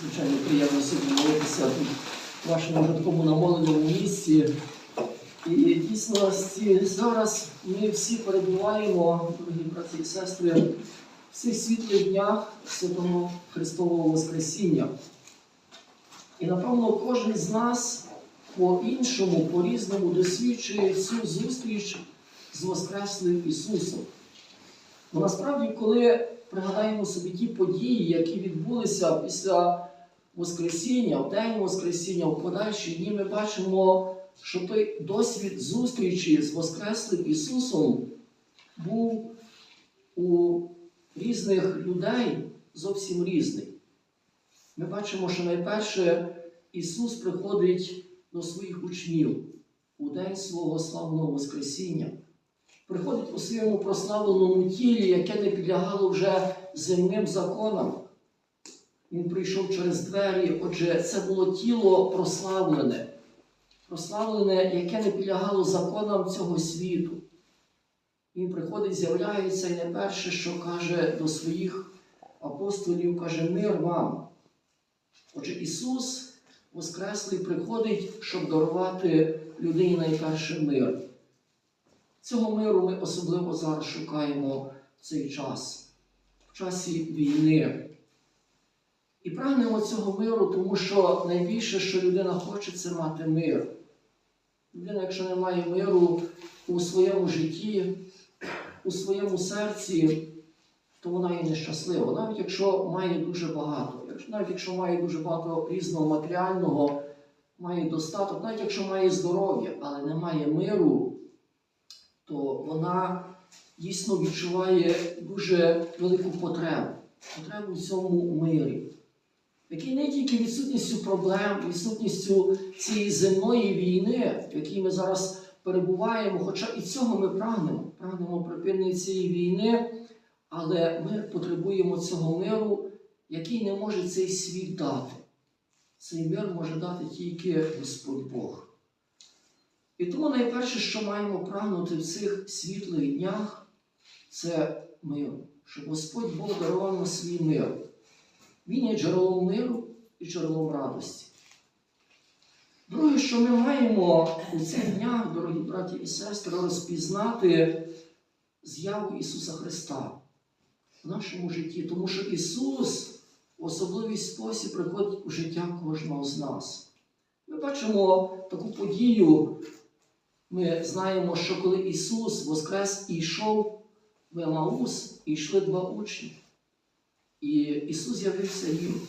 звичайно, приємно сьогодні молитися в вашому такому намоленому місці. І дійсно зараз ми всі перебуваємо, дорогі браті і сестри, в цих світлих днях Святого Христового Воскресіння. І напевно кожен з нас по-іншому, по-різному досвідчує цю зустріч з Воскреслим Ісусом. Бо насправді, коли пригадаємо собі ті події, які відбулися після Воскресіння, в день Воскресіння, в подальші дні, ми бачимо, що той досвід зустрічі з Воскреслим Ісусом був у різних людей зовсім різний. Ми бачимо, що найперше Ісус приходить до своїх учнів у день свого славного Воскресіння. Приходить у своєму прославленому тілі, яке не підлягало вже земним законам. Він прийшов через двері, отже, це було тіло прославлене, прославлене, яке не підлягало законам цього світу. Він приходить, з'являється і не перше, що каже до своїх апостолів, каже мир вам. Отже, Ісус Воскреслий приходить, щоб дарувати людині найперше мир. Цього миру ми особливо зараз шукаємо в цей час, в часі війни. І прагнемо цього миру, тому що найбільше, що людина хоче, це мати мир. Людина, якщо не має миру у своєму житті, у своєму серці, то вона є нещаслива. Навіть якщо має дуже багато, навіть якщо має дуже багато різного матеріального, має достаток, навіть якщо має здоров'я, але не має миру, то вона дійсно відчуває дуже велику потребу, потребу в цьому мирі, який не тільки відсутністю проблем, відсутністю цієї земної війни, в якій ми зараз перебуваємо, хоча і цього ми прагнемо, прагнемо припинення цієї війни, але ми потребуємо цього миру, який не може цей світ дати. Цей мир може дати тільки Господь Бог. І тому найперше, що маємо прагнути в цих світлих днях, це мир, щоб Господь Бог дарував нам свій мир. Він є джерелом миру і джерелом радості. Друге, що ми маємо у цих днях, дорогі браті і сестри, розпізнати з'яву Ісуса Христа в нашому житті, тому що Ісус в особливий спосіб приходить у життя кожного з нас. Ми бачимо таку подію. Ми знаємо, що коли Ісус Воскрес і йшов в Емаус, і йшли два учні. І Ісус з'явився їм,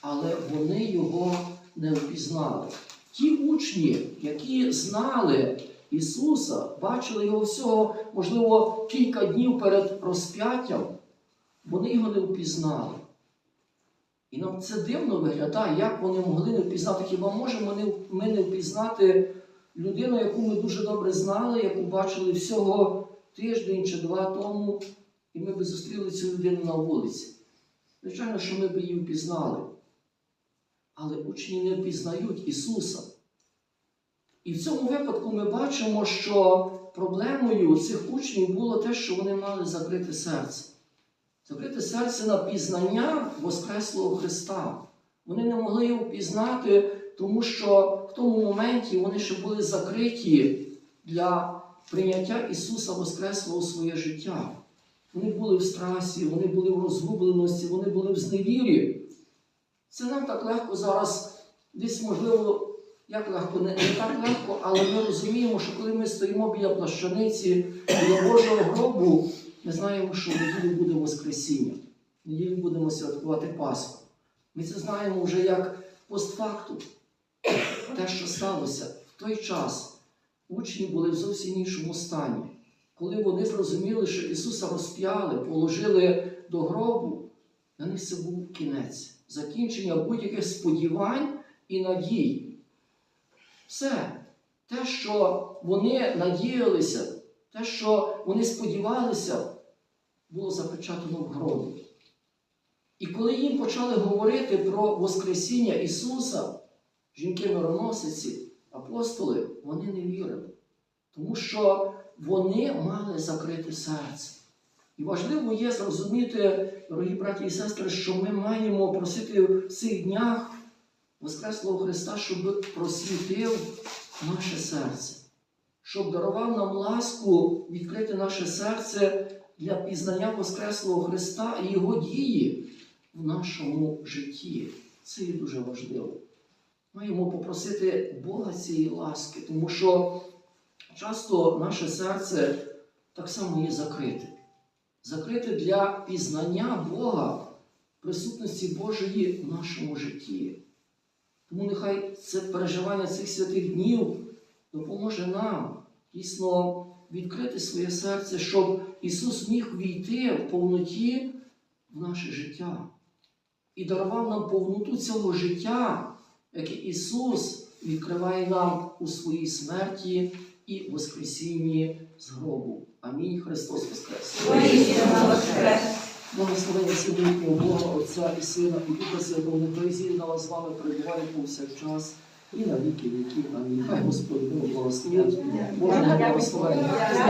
але вони його не впізнали. Ті учні, які знали Ісуса, бачили його всього, можливо, кілька днів перед розп'яттям, вони його не впізнали. І нам це дивно виглядає, як вони могли не впізнати. Хіба можемо ми- не впізнати людину, яку ми дуже добре знали, яку бачили всього тиждень чи два тому, і ми би зустріли цю людину на вулиці? Звичайно, що ми б її впізнали. Але учні не впізнають Ісуса. І в цьому випадку ми бачимо, що проблемою цих учнів було те, що вони мали закрити серце. Закрити серце на пізнання Воскреслого Христа. Вони не могли його впізнати, тому що в тому моменті вони ще були закриті для прийняття Ісуса Воскреслого у своє життя. Вони були в страсі, вони були в розгубленості, вони були в зневірі. Це нам так легко зараз, десь, можливо, як легко, не, не так легко, але ми розуміємо, що коли ми стоїмо біля плащаниці, біля Божого гробу, ми знаємо, що в неділю буде Воскресіння. В неділю будемо святкувати Пасху. Ми це знаємо вже як постфактум. Те, що сталося в той час, учні були в зовсім іншому стані. Коли вони зрозуміли, що Ісуса розп'яли, положили до гробу, для них це був кінець, закінчення будь-яких сподівань і надій. Все, те, що вони надіялися, те, що вони сподівалися, було запечатано в гробі. І коли їм почали говорити про Воскресіння Ісуса, жінки-мироносиці, апостоли, вони не вірили. Тому що вони мали закрити серце. І важливо є зрозуміти, дорогі браті і сестри, що ми маємо просити в цих днях Воскреслого Христа, щоб просвітив наше серце, щоб дарував нам ласку відкрити наше серце для пізнання Воскреслого Христа і Його дії в нашому житті. Це є дуже важливо. Маємо попросити Бога цієї ласки, тому що часто наше серце так само є закрите. Закрите для пізнання Бога, присутності Божої в нашому житті. Тому нехай це переживання цих святих днів допоможе нам дійсно відкрити своє серце, щоб Ісус міг війти в повноті в наше життя і дарував нам повноту цього життя, яке Ісус відкриває нам у своїй смерті і Воскресінні з гробу. Амінь. Христос Воскрес! Благословення всемогутнього Бога, Отця і Сина, і Духа Святого, нехай вас з вами перебуває повсякчас і на віки віків. Амінь. Хай Господь Бог благословить. Боже благословення.